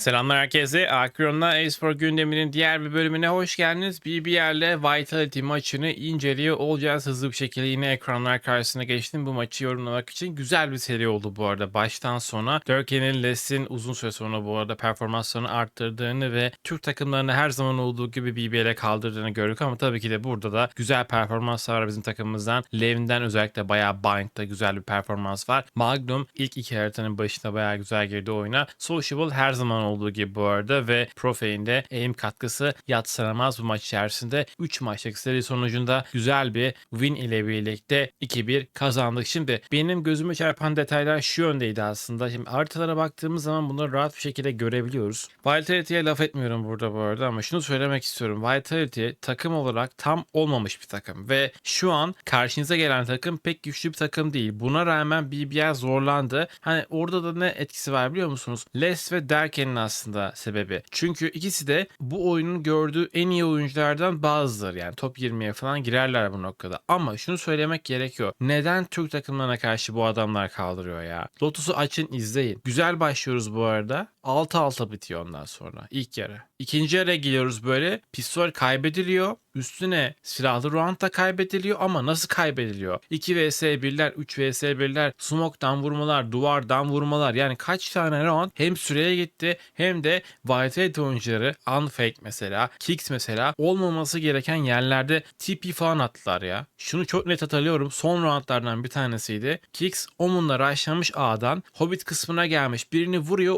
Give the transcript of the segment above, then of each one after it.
Selamlar herkese. Akron'la Ace gündeminin diğer bir bölümüne hoş geldiniz. BBR'le Vitality maçını inceliyor olacağız. Hızlı bir şekilde yine ekranlar karşısına geçtim. Bu maçı yorumlamak için güzel bir seri oldu bu arada. Baştan sona Durkin'in Les'in uzun süre sonra bu arada performanslarını arttırdığını ve Türk takımlarını her zaman olduğu gibi BBR'e kaldırdığını gördük. Ama tabii ki de burada da güzel performanslar var bizim takımımızdan. Lev'den özellikle bayağı Bind'da güzel bir performans var. Magnum ilk iki haritanın başında bayağı güzel girdi oyuna. Sociable her zaman olduğu gibi bu arada ve Profe'nin de aim katkısı yatsınamaz bu maç içerisinde. 3 maçlık seri sonucunda güzel bir win ile birlikte 2-1 kazandık. Şimdi benim gözüme çarpan detaylar şu yöndeydi aslında. Şimdi haritalara baktığımız zaman bunları rahat bir şekilde görebiliyoruz. Vitality'ye laf etmiyorum burada bu arada ama şunu söylemek istiyorum. Vitality takım olarak tam olmamış bir takım ve şu an karşınıza gelen takım pek güçlü bir takım değil. Buna rağmen BBR zorlandı. Hani orada da ne etkisi var biliyor musunuz? Les ve Derken'in aslında sebebi. Çünkü ikisi de bu oyunun gördüğü en iyi oyunculardan bazıları. Yani top 20'ye falan girerler bu noktada. Ama şunu söylemek gerekiyor. Neden Türk takımlarına karşı bu adamlar kaldırıyor ya? Lotus'u açın izleyin. Güzel başlıyoruz bu arada. 6-6 bitiyor ondan sonra. ilk yarı. İkinci yarıya geliyoruz böyle. Pistol kaybediliyor. Üstüne silahlı round da kaybediliyor ama nasıl kaybediliyor? 2 vs 1'ler, 3 vs 1'ler, smoke'dan vurmalar, duvardan vurmalar. Yani kaç tane round hem süreye gitti hem de Vitality oyuncuları Unfake mesela, Kicks mesela olmaması gereken yerlerde TP falan attılar ya. Şunu çok net hatırlıyorum. Son roundlardan bir tanesiydi. Kicks Omun'la rushlamış A'dan Hobbit kısmına gelmiş. Birini vuruyor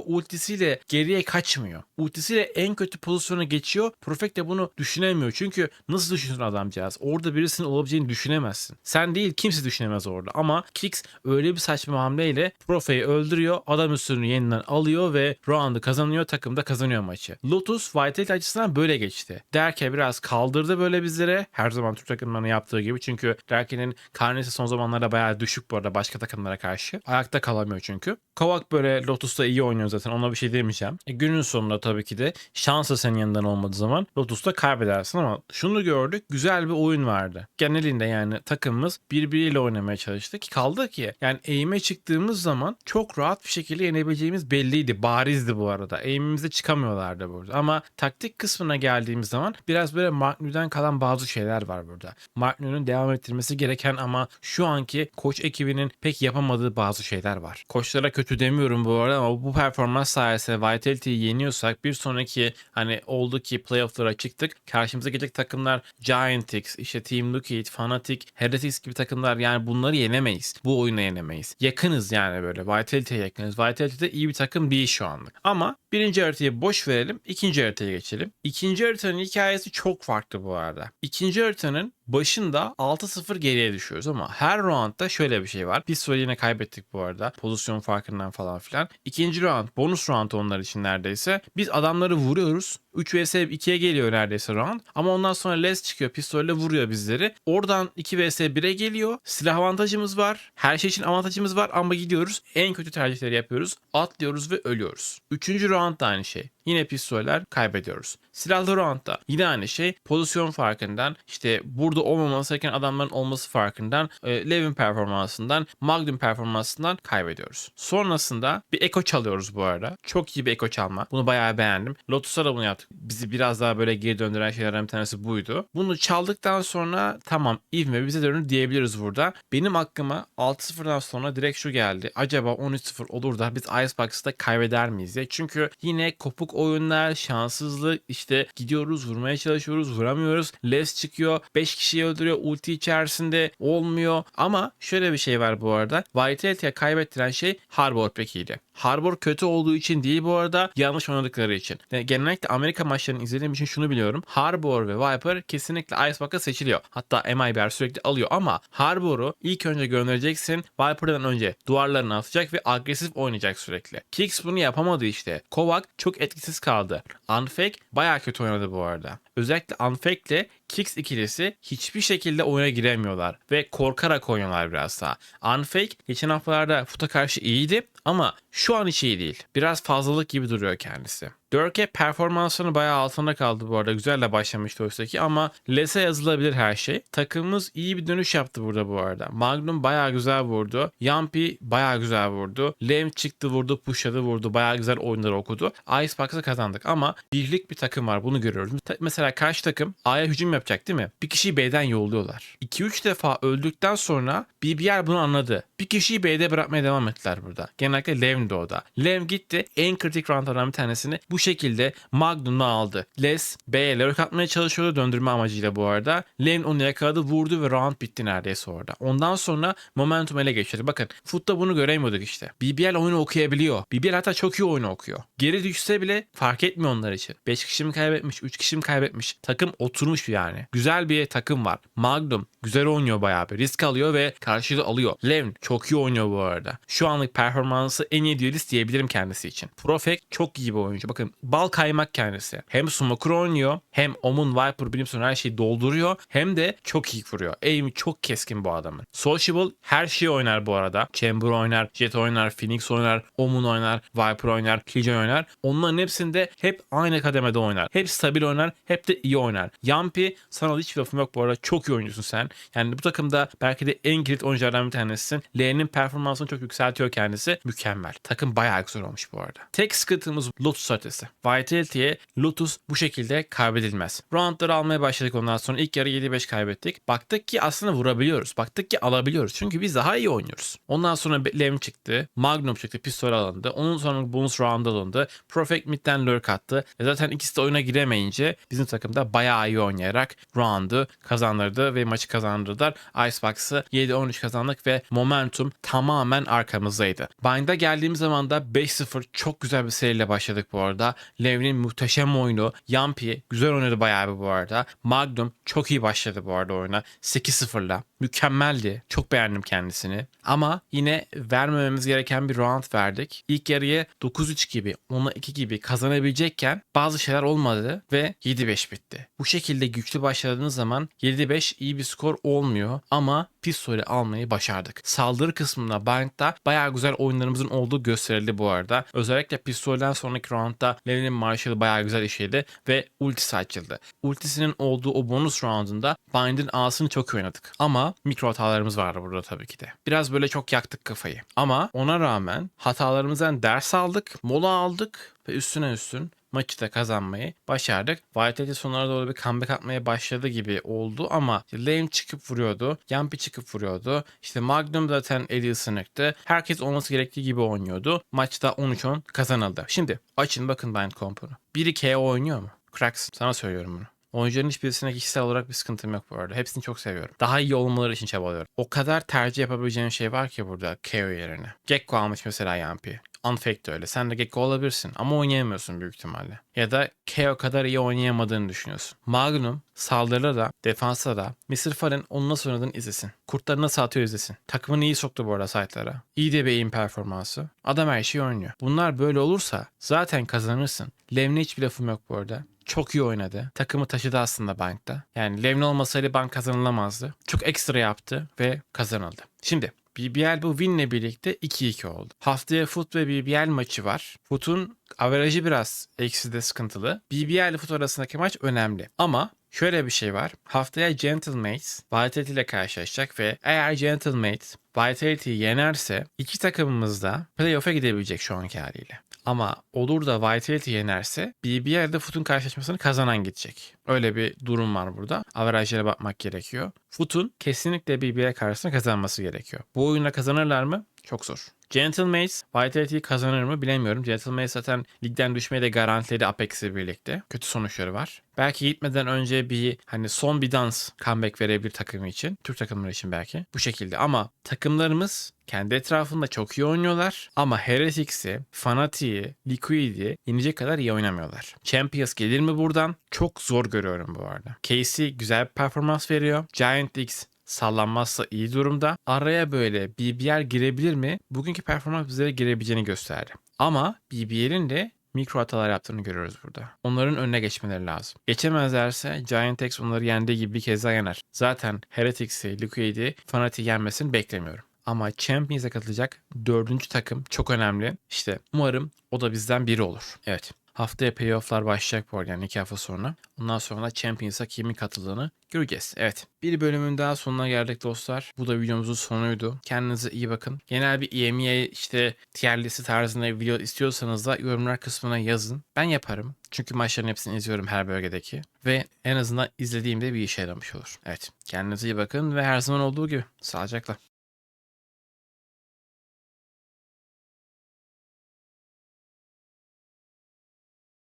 ultisiyle geriye kaçmıyor. Ultisiyle en kötü pozisyona geçiyor. Perfect de bunu düşünemiyor. Çünkü nasıl düşünsün adamcağız? Orada birisinin olabileceğini düşünemezsin. Sen değil kimse düşünemez orada. Ama Kicks öyle bir saçma hamleyle Profe'yi öldürüyor. Adam üstünü yeniden alıyor ve round'u kazanıyor. Takım da kazanıyor maçı. Lotus Vitality açısından böyle geçti. Derke biraz kaldırdı böyle bizlere. Her zaman Türk takımlarının yaptığı gibi. Çünkü Derke'nin karnesi son zamanlarda bayağı düşük bu arada başka takımlara karşı. Ayakta kalamıyor çünkü. Kovak böyle Lotus'ta iyi oynuyor zaten. Ona bir şey demeyeceğim. E, günün sonunda tabii ki de şansa senin yanından olmadığı zaman Lotus'ta kaybedersin ama şunu gördük. Güzel bir oyun vardı. Genelinde yani takımımız birbiriyle oynamaya çalıştı ki kaldı ki yani eğime çıktığımız zaman çok rahat bir şekilde yenebileceğimiz belliydi. Barizdi bu arada. Eğimimize çıkamıyorlardı burada. Ama taktik kısmına geldiğimiz zaman biraz böyle Mark New'den kalan bazı şeyler var burada. Mark New'nun devam ettirmesi gereken ama şu anki koç ekibinin pek yapamadığı bazı şeyler var. Koçlara kötü demiyorum bu arada ama bu performans sayesinde Vitality'yi yeniyorsak bir sonraki hani oldu ki playoff'lara çıktık. Karşımıza gelecek takımlar Giantix, işte Team Liquid, Fnatic, Heretics gibi takımlar yani bunları yenemeyiz. Bu oyunu yenemeyiz. Yakınız yani böyle. Vitality'ye yakınız. Vitality de iyi bir takım değil şu anlık. Ama birinci haritayı boş verelim. ikinci haritaya geçelim. İkinci haritanın hikayesi çok farklı bu arada. İkinci haritanın başında 6-0 geriye düşüyoruz ama her roundda şöyle bir şey var. Biz yine kaybettik bu arada. Pozisyon farkından falan filan. İkinci round bonus round onlar için neredeyse. Biz adamları vuruyoruz. 3 vs 2'ye geliyor neredeyse round. Ama ondan sonra Les çıkıyor. Pistolle vuruyor bizleri. Oradan 2 vs 1'e geliyor. Silah avantajımız var. Her şey için avantajımız var ama gidiyoruz. En kötü tercihleri yapıyoruz. Atlıyoruz ve ölüyoruz. Üçüncü round da aynı şey. Yine pistoller kaybediyoruz. Silahlı roundda yine aynı şey. Pozisyon farkından işte burada olmaması gereken adamların olması farkından e, Levin performansından Magnum performansından kaybediyoruz. Sonrasında bir eko çalıyoruz bu arada. Çok iyi bir eko çalma. Bunu bayağı beğendim. Lotus'a da bunu yaptık. Bizi biraz daha böyle geri döndüren şeylerden bir tanesi buydu. Bunu çaldıktan sonra tamam ivme bize dönür diyebiliriz burada. Benim aklıma 6-0'dan sonra direkt şu geldi. Acaba 13-0 olur da biz Icebox'ta kaybeder miyiz diye. Çünkü yine kopuk oyunlar, şanssızlık işte gidiyoruz vurmaya çalışıyoruz vuramıyoruz. Les çıkıyor 5 kişiyi öldürüyor ulti içerisinde olmuyor. Ama şöyle bir şey var bu arada. Vitality'ye kaybettiren şey Harbor pek iyiydi. Harbor kötü olduğu için değil bu arada yanlış oynadıkları için. Yani genellikle Amerika maçlarını izlediğim için şunu biliyorum. Harbor ve Viper kesinlikle Icebox'a seçiliyor. Hatta MIBR sürekli alıyor ama Harbor'u ilk önce göndereceksin. Viper'dan önce duvarlarını atacak ve agresif oynayacak sürekli. Kicks bunu yapamadı işte. Kovac çok etkisiz kaldı. Unfake bayağı kötü oynadı bu arada. Özellikle Unfake ile Kicks ikilisi hiçbir şekilde oyuna giremiyorlar ve korkarak oynuyorlar biraz daha. Unfake geçen haftalarda Foot'a karşı iyiydi Ama şu an hiç iyi değil. Biraz fazlalık gibi duruyor kendisi. Dörke performansını bayağı altında kaldı bu arada. Güzel de başlamıştı oysa ki ama Les'e yazılabilir her şey. Takımımız iyi bir dönüş yaptı burada bu arada. Magnum bayağı güzel vurdu. Yampi bayağı güzel vurdu. Lem çıktı vurdu, pushladı vurdu. Bayağı güzel oyunları okudu. Icebox'ı kazandık ama birlik bir takım var. Bunu görüyoruz. Mesela karşı takım A'ya hücum yapacak değil mi? Bir kişiyi B'den yolluyorlar. 2-3 defa öldükten sonra BBR bunu anladı. Bir kişiyi B'de bırakmaya devam ettiler burada. Genellikle Lev'in de o da. Lev gitti. En kritik roundlardan bir tanesini bu şekilde Magnum'la aldı. Les B'ye lurk atmaya çalışıyordu döndürme amacıyla bu arada. Levin onu yakaladı vurdu ve round bitti neredeyse orada. Ondan sonra momentum ele geçirdi. Bakın Foot'ta bunu göremiyorduk işte. BBL oyunu okuyabiliyor. BBL hatta çok iyi oyunu okuyor. Geri düşse bile fark etmiyor onlar için. 5 kişi mi kaybetmiş, 3 kişi mi kaybetmiş. Takım oturmuş yani. Güzel bir takım var. Magnum güzel oynuyor bayağı bir. Risk alıyor ve karşılığı alıyor. Levin çok iyi oynuyor bu arada. Şu anlık performansı en iyi duelist diyebilirim kendisi için. Profek çok iyi bir oyuncu. Bakın bal kaymak kendisi. Hem Smoker oynuyor hem Omun Viper bilim sonu her şeyi dolduruyor. Hem de çok iyi vuruyor. Aim'i çok keskin bu adamın. Sociable her şeyi oynar bu arada. Chamber oynar, Jet oynar, Phoenix oynar, Omun oynar, Viper oynar, Killjoy oynar. Onların hepsinde hep aynı kademede oynar. Hep stabil oynar, hep de iyi oynar. Yampi sana hiç lafım yok bu arada. Çok iyi oyuncusun sen. Yani bu takımda belki de en kilit oyunculardan bir tanesisin. L'nin performansını çok yükseltiyor kendisi. Mükemmel. Takım bayağı güzel olmuş bu arada. Tek sıkıntımız Lotus haritası. Vitality'ye Lotus bu şekilde kaybedilmez. Roundları almaya başladık ondan sonra ilk yarı 7-5 kaybettik. Baktık ki aslında vurabiliyoruz. Baktık ki alabiliyoruz. Çünkü biz daha iyi oynuyoruz. Ondan sonra Lem çıktı. Magnum çıktı. Pistol alındı. Onun sonra bonus round alındı. Perfect midden lurk attı. E zaten ikisi de oyuna giremeyince bizim takımda bayağı iyi oynayarak roundu kazandırdı ve maçı kazandırdılar. Icebox'ı 7-13 kazandık ve momentum tamamen arkamızdaydı. Bind'a geldiğimiz zaman da 5-0 çok güzel bir seriyle başladık bu arada. Lev'nin muhteşem oyunu. Yampi güzel oynadı bayağı bir bu arada. Magnum çok iyi başladı bu arada oyuna. 8-0'la. Mükemmeldi. Çok beğendim kendisini. Ama yine vermememiz gereken bir round verdik. İlk yarıya 9-3 gibi, 10'a 2 gibi kazanabilecekken bazı şeyler olmadı ve 7-5 bitti. Bu şekilde güçlü başladığınız zaman 7-5 iyi bir skor olmuyor ama pistolü almayı başardık. Saldırı kısmında Bind'da bayağı güzel oyunlarımızın olduğu gösterildi bu arada. Özellikle pistolden sonraki roundda Lenin'in Marshall'ı bayağı güzel işledi ve ultisi açıldı. Ultisinin olduğu o bonus roundunda Bind'in A'sını çok oynadık. Ama mikro hatalarımız vardı burada tabii ki de. Biraz böyle çok yaktık kafayı. Ama ona rağmen hatalarımızdan ders aldık, mola aldık ve üstüne üstün maçı da kazanmayı başardık. Vitality sonlara doğru bir comeback atmaya başladı gibi oldu ama Lane çıkıp vuruyordu. Yampi çıkıp vuruyordu. İşte Magnum zaten eli ısınıktı. Herkes olması gerektiği gibi oynuyordu. Maçta 13-10 kazanıldı. Şimdi açın bakın Bind kompunu. Biri KO oynuyor mu? Cracks sana söylüyorum bunu. Oyuncuların hiçbirisine kişisel olarak bir sıkıntım yok bu arada. Hepsini çok seviyorum. Daha iyi olmaları için çabalıyorum. O kadar tercih yapabileceğim şey var ki burada KO yerine. Gekko almış mesela Yampi. Unfake öyle. Sen de Gekko olabilirsin ama oynayamıyorsun büyük ihtimalle. Ya da KO kadar iyi oynayamadığını düşünüyorsun. Magnum saldırıda da defansta da Mr. Fallen onu nasıl oynadığını izlesin. Kurtları nasıl atıyor izlesin. Takımını iyi soktu bu arada site'lara. İyi de bir performansı. Adam her şeyi oynuyor. Bunlar böyle olursa zaten kazanırsın. Levne hiçbir lafım yok bu arada. Çok iyi oynadı. Takımı taşıdı aslında Bank'ta. Yani Levne olmasaydı Bank kazanılamazdı. Çok ekstra yaptı ve kazanıldı. Şimdi BBL bu winle birlikte 2-2 oldu. Haftaya Foot ve BBL maçı var. Foot'un averajı biraz eksi de sıkıntılı. BBL ile Foot arasındaki maç önemli. Ama Şöyle bir şey var. Haftaya Gentlemates Vitality ile karşılaşacak ve eğer Gentlemates Vitality'yi yenerse iki takımımız da playoff'a gidebilecek şu anki haliyle. Ama olur da Vitality yenerse BBL'de Foot'un karşılaşmasını kazanan gidecek. Öyle bir durum var burada. Averajlara bakmak gerekiyor. Foot'un kesinlikle BBL karşısında kazanması gerekiyor. Bu oyunda kazanırlar mı? Çok zor. Gentlemates Vitality'yi kazanır mı bilemiyorum. Gentlemates zaten ligden düşmeyi de garantiledi Apex'le birlikte. Kötü sonuçları var. Belki gitmeden önce bir hani son bir dans comeback verebilir takımı için. Türk takımları için belki. Bu şekilde ama takımlarımız kendi etrafında çok iyi oynuyorlar ama Heretics'i, Fnatic'i, Liquid'i yenecek kadar iyi oynamıyorlar. Champions gelir mi buradan? Çok zor görüyorum bu arada. Casey güzel bir performans veriyor. Giant X sallanmazsa iyi durumda. Araya böyle BBL girebilir mi? Bugünkü performans bizlere girebileceğini gösterdi. Ama BBL'in de mikro hatalar yaptığını görüyoruz burada. Onların önüne geçmeleri lazım. Geçemezlerse Giant X onları yendiği gibi bir kez daha yener. Zaten Heretics'i, Liquid'i, Fnatic'i yenmesini beklemiyorum. Ama Champions'a katılacak dördüncü takım çok önemli. İşte umarım o da bizden biri olur. Evet. Haftaya playofflar başlayacak bu arada yani iki hafta sonra. Ondan sonra Champions'a kimin katıldığını göreceğiz. Evet. Bir bölümün daha sonuna geldik dostlar. Bu da videomuzun sonuydu. Kendinize iyi bakın. Genel bir EMEA işte tier tarzında bir video istiyorsanız da yorumlar kısmına yazın. Ben yaparım. Çünkü maçların hepsini izliyorum her bölgedeki. Ve en azından izlediğimde bir işe yaramış olur. Evet. Kendinize iyi bakın ve her zaman olduğu gibi sağlıcakla.